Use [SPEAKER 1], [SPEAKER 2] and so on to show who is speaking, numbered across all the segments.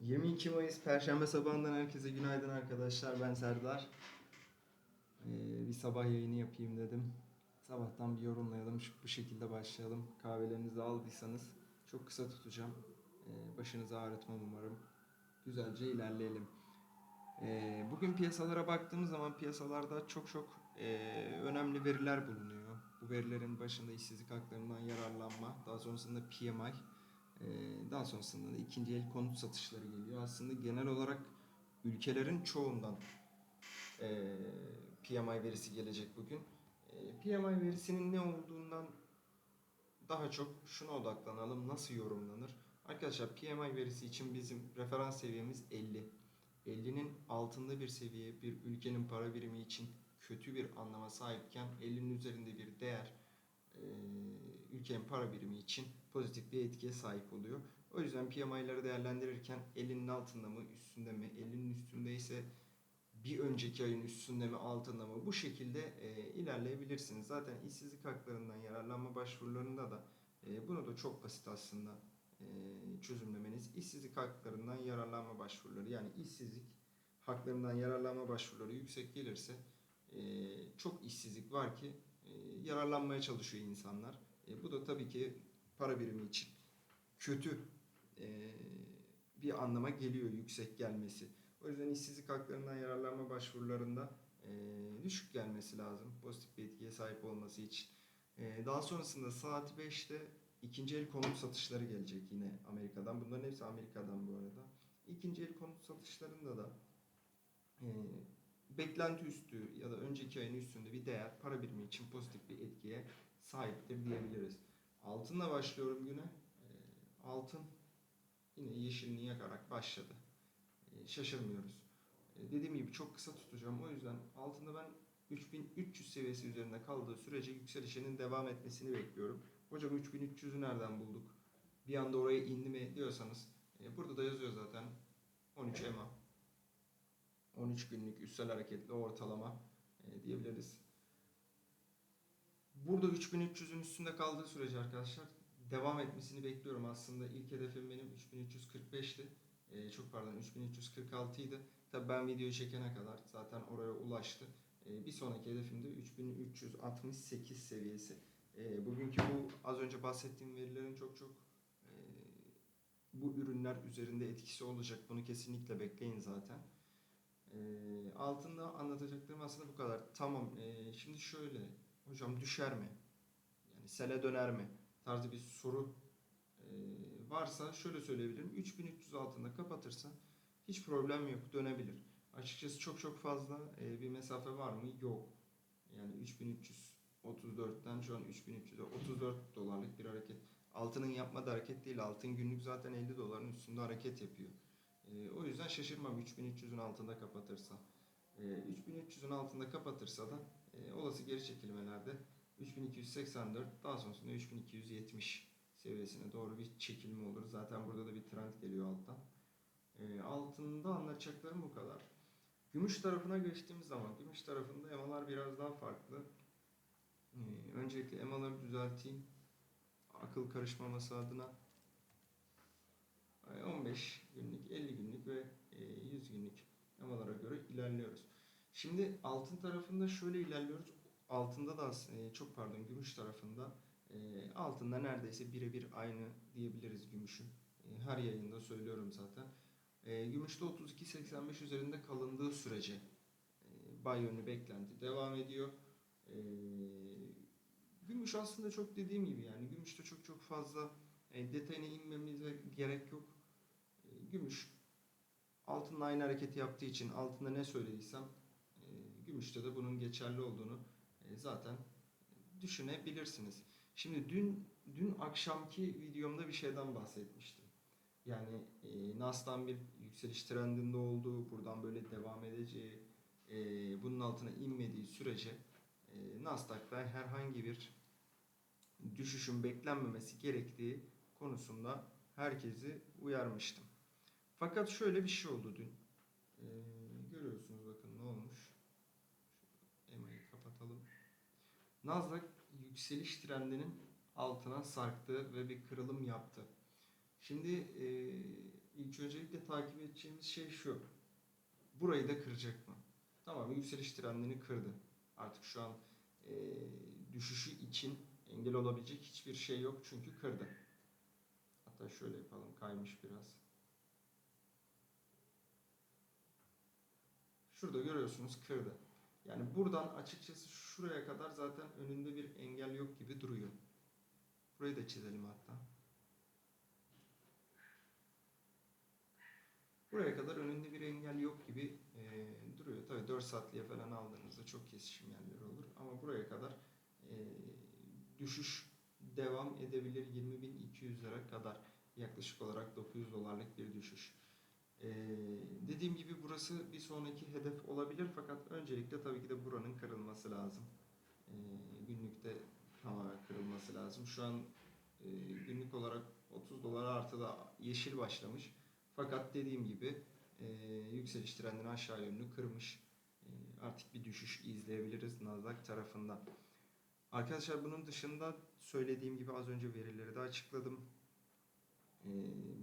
[SPEAKER 1] 22 Mayıs Perşembe sabahından herkese günaydın arkadaşlar. Ben Serdar. Ee, bir sabah yayını yapayım dedim. Sabahtan bir yorumlayalım. Şu, bu şekilde başlayalım. Kahvelerinizi aldıysanız çok kısa tutacağım. Ee, başınızı ağrıtmam umarım. Güzelce ilerleyelim. Ee, bugün piyasalara baktığımız zaman piyasalarda çok çok ee, önemli veriler bulunuyor. Bu verilerin başında işsizlik haklarından yararlanma, daha sonrasında PMI, daha sonrasında da ikinci el konut satışları geliyor. Aslında genel olarak ülkelerin çoğundan ee, PMI verisi gelecek bugün. Ee, PMI verisinin ne olduğundan daha çok şuna odaklanalım. Nasıl yorumlanır? Arkadaşlar PMI verisi için bizim referans seviyemiz 50. 50'nin altında bir seviye bir ülkenin para birimi için kötü bir anlama sahipken 50'nin üzerinde bir değer e, ülkenin para birimi için pozitif bir etkiye sahip oluyor. O yüzden PMI'ları değerlendirirken 50'nin altında mı üstünde mi 50'nin üstünde ise bir önceki ayın üstünde mi altında mı bu şekilde e, ilerleyebilirsiniz. Zaten işsizlik haklarından yararlanma başvurularında da e, bunu da çok basit aslında e, çözümlemeniz. İşsizlik haklarından yararlanma başvuruları yani işsizlik haklarından yararlanma başvuruları yüksek gelirse e, çok işsizlik var ki e, yararlanmaya çalışıyor insanlar. E, bu da tabii ki para birimi için kötü e, bir anlama geliyor yüksek gelmesi. O yüzden işsizlik haklarından yararlanma başvurularında e, düşük gelmesi lazım. Pozitif bir etkiye sahip olması için. E, daha sonrasında saat 5'te ikinci el konut satışları gelecek yine Amerika'dan. Bunların hepsi Amerika'dan bu arada. İkinci el konut satışlarında da e, beklenti üstü ya da önceki ayın üstünde bir değer para birimi için pozitif bir etkiye sahiptir diyebiliriz. Altınla başlıyorum güne. E, altın yine yeşilini yakarak başladı. E, şaşırmıyoruz. E, dediğim gibi çok kısa tutacağım. O yüzden altında ben 3300 seviyesi üzerinde kaldığı sürece yükselişinin devam etmesini bekliyorum. Hocam 3300'ü nereden bulduk? Bir anda oraya indi mi diyorsanız e, burada da yazıyor zaten 13 EMA. 13 günlük üstel hareketli ortalama e, diyebiliriz. Burada 3300'ün üstünde kaldığı sürece arkadaşlar devam etmesini bekliyorum. Aslında ilk hedefim benim 3345'ti. E, çok pardon 3346 idi. Tabi ben videoyu çekene kadar zaten oraya ulaştı. E, bir sonraki hedefim de 3368 seviyesi. E, bugünkü bu az önce bahsettiğim verilerin çok çok e, bu ürünler üzerinde etkisi olacak. Bunu kesinlikle bekleyin zaten. E, altında anlatacaklarım aslında bu kadar. Tamam. E, şimdi şöyle. Hocam düşer mi? Yani sele döner mi? Tarzı bir soru e, varsa şöyle söyleyebilirim. 3300 altında kapatırsa hiç problem yok. Dönebilir. Açıkçası çok çok fazla e, bir mesafe var mı? Yok. Yani 3334'ten şu an 3300'e 34 dolarlık bir hareket. Altının yapmadığı hareket değil. Altın günlük zaten 50 doların üstünde hareket yapıyor. E, o yüzden şaşırmam 3300'ün altında kapatırsa. E, 3300'ün altında kapatırsa da e, olası geri çekilmelerde 3284 daha sonrasında 3270 seviyesine doğru bir çekilme olur. Zaten burada da bir trend geliyor alttan. E, altında anlatacaklarım bu kadar. Gümüş tarafına geçtiğimiz zaman gümüş tarafında emalar biraz daha farklı. E, öncelikle emaları düzelteyim. Akıl karışmaması adına. E, 15 günlük, 50 günlük ve e, 100 günlük emalara göre ilerliyoruz. Şimdi altın tarafında şöyle ilerliyoruz. Altında da e, çok pardon gümüş tarafında e, altında neredeyse birebir aynı diyebiliriz gümüşün. E, her yayında söylüyorum zaten. Gümüşte 32.85 üzerinde kalındığı sürece e, bay yönlü beklenti devam ediyor. Gümüş aslında çok dediğim gibi yani gümüşte çok çok fazla e, detayına inmemize gerek yok. Gümüş altınla aynı hareketi yaptığı için altında ne söylediysem gümüşte de bunun geçerli olduğunu e, zaten düşünebilirsiniz. Şimdi dün dün akşamki videomda bir şeyden bahsetmiştim. Yani e, Nasdaq'ın bir yükseliş trendinde olduğu, buradan böyle devam edeceği, e, bunun altına inmediği sürece e, Nasdaq'ta herhangi bir düşüşün beklenmemesi gerektiği konusunda herkesi uyarmıştım. Fakat şöyle bir şey oldu dün. E, görüyorsunuz Nasdaq yükseliş trendinin altına sarktı ve bir kırılım yaptı. Şimdi e, ilk önce öncelikle takip edeceğimiz şey şu. Burayı da kıracak mı? Tamam yükseliş trendini kırdı. Artık şu an e, düşüşü için engel olabilecek hiçbir şey yok çünkü kırdı. Hatta şöyle yapalım kaymış biraz. Şurada görüyorsunuz kırdı. Yani buradan açıkçası şuraya kadar zaten önünde bir engel yok gibi duruyor. Burayı da çizelim hatta. Buraya kadar önünde bir engel yok gibi e, duruyor. Tabii 4 saatliğe falan aldığınızda çok kesişim yerleri olur. Ama buraya kadar e, düşüş devam edebilir 20.200'lere kadar. Yaklaşık olarak 900 dolarlık bir düşüş. E, dediğim gibi burası bir sonraki hedef olabilir fakat öncelikle tabii ki de buranın kırılması lazım. E, günlükte tamamen kırılması lazım. Şu an e, günlük olarak 30 dolar artıda yeşil başlamış. Fakat dediğim gibi e, yükseliş trendini aşağı yönlü kırmış. E, artık bir düşüş izleyebiliriz Nasdaq tarafından. Arkadaşlar bunun dışında söylediğim gibi az önce verileri de açıkladım. E,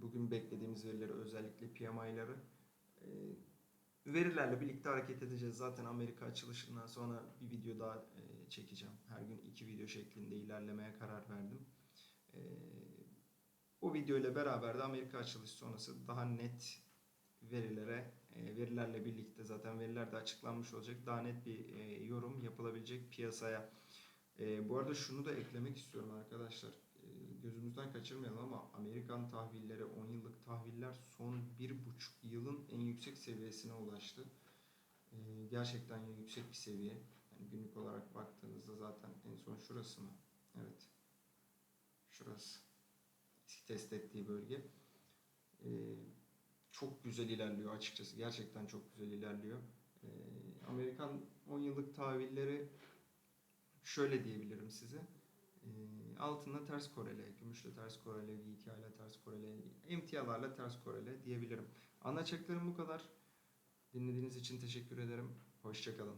[SPEAKER 1] bugün beklediğimiz verileri özellikle PMI'ları e, verilerle birlikte hareket edeceğiz. Zaten Amerika açılışından sonra bir video daha e, çekeceğim. Her gün iki video şeklinde ilerlemeye karar verdim. E, o video ile beraber de Amerika açılışı sonrası daha net verilere, verilerle birlikte zaten veriler de açıklanmış olacak. Daha net bir yorum yapılabilecek piyasaya. E, bu arada şunu da eklemek istiyorum arkadaşlar. E, gözümüzden kaçırmayalım ama Amerikan tahvilleri, 10 yıllık tahviller son 1,5 yılın en yüksek seviyesine ulaştı. E, gerçekten yüksek bir seviye. Yani günlük olarak baktığınızda zaten en son şurası mı? Evet. Şurası test ettiği bölge. Ee, çok güzel ilerliyor açıkçası. Gerçekten çok güzel ilerliyor. Ee, Amerikan 10 yıllık tahvilleri şöyle diyebilirim size. Ee, altında ters korele, gümüşle ters korele, V2 ile ters korele, emtialarla ters korele diyebilirim. Anlatacaklarım bu kadar. Dinlediğiniz için teşekkür ederim. Hoşçakalın.